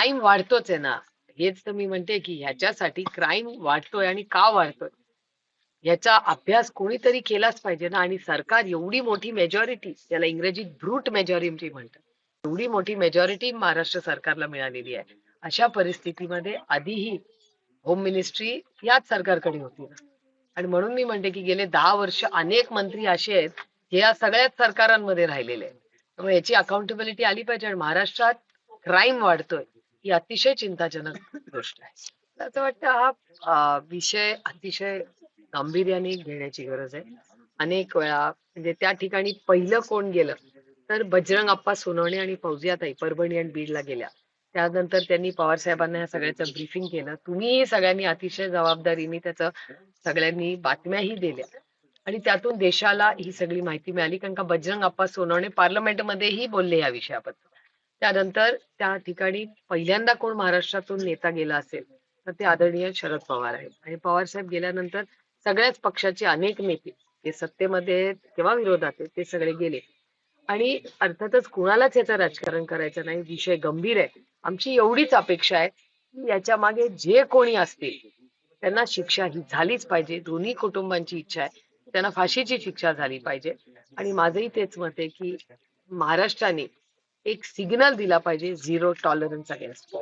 Crime वाढतोच आहे ना. हेच तर मी म्हणते की ह्याच्यासाठी क्राईम वाढतोय आणि का वाढतोय? याचा अभ्यास कोणीतरी केलाच पाहिजे ना. आणि सरकार एवढी मोठी मेजॉरिटी त्याला इंग्रजीत ब्रूट मेजॉरिटी म्हणतात. एवढी मोठी मेजॉरिटी महाराष्ट्र सरकारला मिळालेली आहे. अशा परिस्थितीमध्ये आधीही होम मिनिस्ट्री याच सरकारकडे होती ना. आणि म्हणून मी म्हणते की गेले दहा वर्ष अनेक मंत्री असे आहेत हे या सगळ्याच सरकारांमध्ये राहिलेले आहेत. त्यामुळे याची अकाउंटेबिलिटी आली पाहिजे आणि महाराष्ट्रात क्राईम वाढतोय. ही अतिशय चिंताजनक गोष्ट आहे. असं वाटतं हा विषय अतिशय गांभीर्याने घेण्याची गरज आहे. अनेक वेळा म्हणजे त्या ठिकाणी पहिलं कोण गेलं तर बजरंग अप्पा सोनवणे आणि फौजियाताई परभणी आणि बीडला गेल्या. त्यानंतर त्यांनी पवार साहेबांना या सगळ्याचं ब्रीफिंग केलं. तुम्हीही सगळ्यांनी अतिशय जबाबदारीने त्याचं सगळ्यांनी बातम्याही दिल्या. आणि त्यातून देशाला ही सगळी माहिती मिळाली कारण का बजरंग आप्पा सोनवणे पार्लमेंटमध्येही बोलले या विषयाबद्दल. त्यानंतर त्या ठिकाणी पहिल्यांदा कोण महाराष्ट्रातून नेता गेला असेल तर ते आदरणीय शरद पवार आहेत. आणि पवार साहेब गेल्यानंतर सगळ्याच पक्षाचे अनेक नेते जे सत्तेमध्ये किंवा विरोधात आहेत ते सगळे गेले. आणि अर्थातच कुणालाच याचं राजकारण करायचं नाही विषय गंभीर आहे. आमची एवढीच अपेक्षा आहे की याच्या मागे जे कोणी असतील त्यांना शिक्षा ही झालीच पाहिजे. दोन्ही कुटुंबांची इच्छा आहे त्यांना फाशीची शिक्षा झाली पाहिजे. आणि माझंही तेच मत आहे की महाराष्ट्राने एक सिग्नल दिला पाहिजे झिरो टॉलरन्स अगेन्स्ट